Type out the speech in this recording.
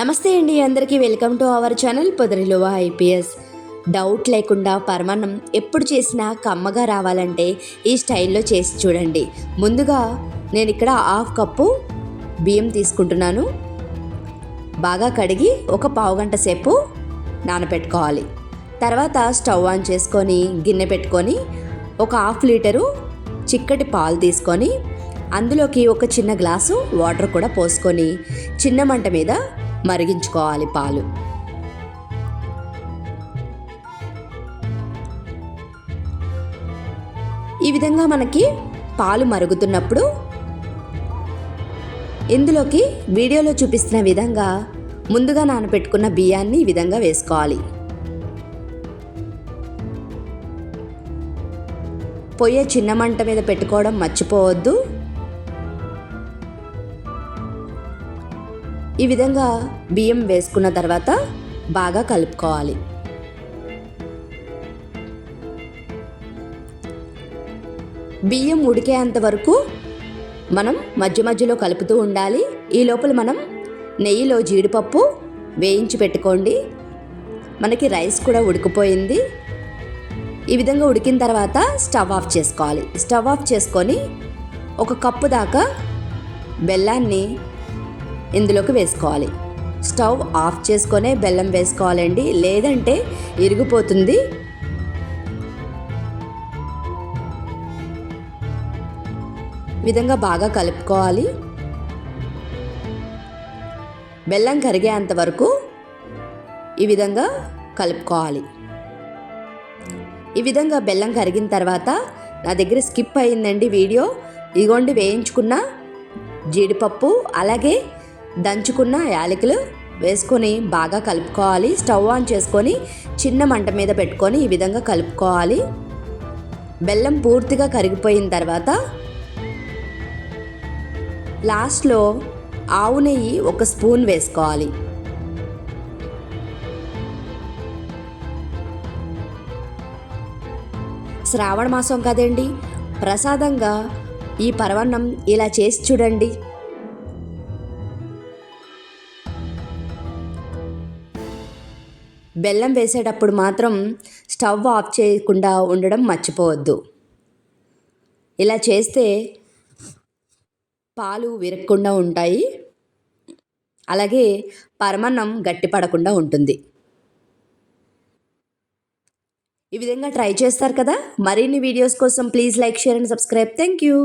నమస్తే అండి అందరికీ వెల్కమ్ టు అవర్ ఛానల్ పొదరిలో ఐపీఎస్. డౌట్ లేకుండా పరమాన్నం ఎప్పుడు చేసినా కమ్మగా రావాలంటే ఈ స్టైల్లో చేసి చూడండి. ముందుగా నేను ఇక్కడ హాఫ్ కప్పు బియ్యం తీసుకుంటున్నాను. బాగా కడిగి ఒక పావు గంట సేపు నానబెట్టుకోవాలి. తర్వాత స్టవ్ ఆన్ చేసుకొని గిన్నె పెట్టుకొని ఒక హాఫ్ లీటరు చిక్కటి పాలు తీసుకొని అందులోకి ఒక చిన్న గ్లాసు వాటర్ కూడా పోసుకొని చిన్న మంట మీద మరిగించుకోవాలి పాలు. ఈ విధంగా మనకి పాలు మరుగుతున్నప్పుడు ఇందులోకి వీడియోలో చూపిస్తున్న విధంగా ముందుగా నానబెట్టుకున్న బియ్యాన్ని ఈ విధంగా వేసుకోవాలి. పొయ్యి చిన్న మంట మీద పెట్టుకోవడం మర్చిపోవద్దు. ఈ విధంగా బియ్యం వేసుకున్న తర్వాత బాగా కలుపుకోవాలి. బియ్యం ఉడికేంత వరకు మనం మధ్య మధ్యలో కలుపుతూ ఉండాలి. ఈ లోపల మనం నెయ్యిలో జీడిపప్పు వేయించి పెట్టుకోండి. మనకి రైస్ కూడా ఉడికిపోయింది. ఈ విధంగా ఉడికిన తర్వాత స్టవ్ ఆఫ్ చేసుకోవాలి. స్టవ్ ఆఫ్ చేసుకొని ఒక కప్పు దాకా బెల్లాన్ని ఇందులోకి వేసుకోవాలి. స్టవ్ ఆఫ్ చేసుకొనే బెల్లం వేసుకోవాలండి. లేదంటే ఇరిగిపోతుంది. ఈ విధంగా బాగా కలుపుకోవాలి. బెల్లం కరిగేంత వరకు ఈ విధంగా కలుపుకోవాలి. ఈ విధంగా బెల్లం కరిగిన తర్వాత నా దగ్గర స్కిప్ అయిందండి వీడియో. ఇగోండి వేయించుకున్న జీడిపప్పు అలాగే దంచుకున్న యాలకులు వేసుకొని బాగా కలుపుకోవాలి. స్టవ్ ఆన్ చేసుకొని చిన్న మంట మీద పెట్టుకొని ఈ విధంగా కలుపుకోవాలి. బెల్లం పూర్తిగా కరిగిపోయిన తర్వాత లాస్ట్లో ఆవు నెయ్యి ఒక స్పూన్ వేసుకోవాలి. శ్రావణ మాసం కదండి. ప్రసాదంగా ఈ పరవన్నం ఇలా చేసి చూడండి. బెల్లం వేసేటప్పుడు మాత్రం స్టవ్ ఆఫ్ చేయకుండా ఉండడం మర్చిపోవద్దు. ఇలా చేస్తే పాలు విరక్కుండా ఉంటాయి. అలాగే పరమాన్నం గట్టిపడకుండా ఉంటుంది. ఈ విధంగా ట్రై చేస్తారు కదా? మరిన్ని వీడియోస్ కోసం please like share and subscribe. Thank you